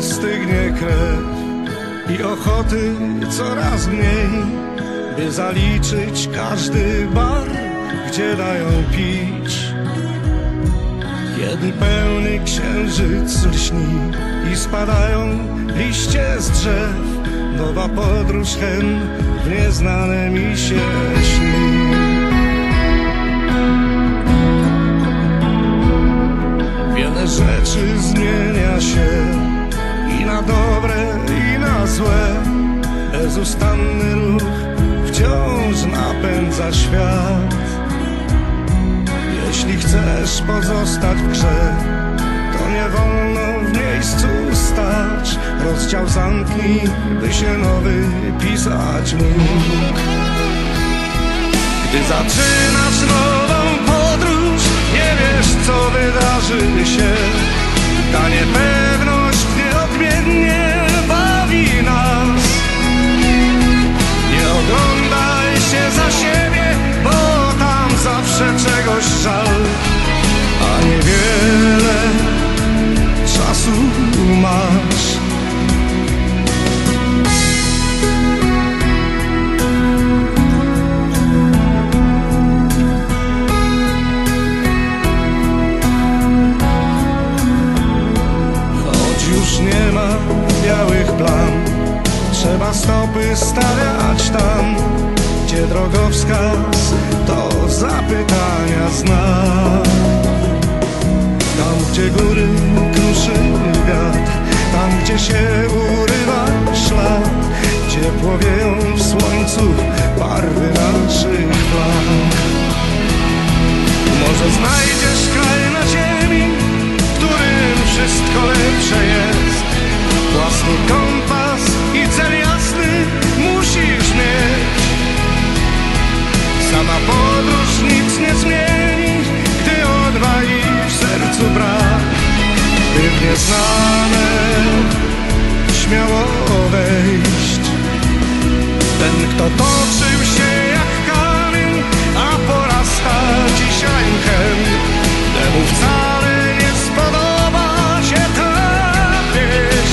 stygnie krew i ochoty coraz mniej, by zaliczyć każdy bar, gdzie dają pić. Kiedy pełny księżyc lśni i spadają liście z drzew, nowa podróż hen w nieznane mi się śni. Bezustanny ruch wciąż napędza świat. Jeśli chcesz pozostać w grze, to nie wolno w miejscu stać. Rozdział zamknij, by się nowy pisać mógł. Gdy zaczynasz nową podróż, nie wiesz co wydarzy się. Drogowskaz sercu brak. By w nieznane śmiało wejść. Ten, kto toczył się jak kamień, a porasta dzisiaj mchem, temu wcale nie spodoba się ta wieś.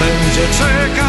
Będzie czekał,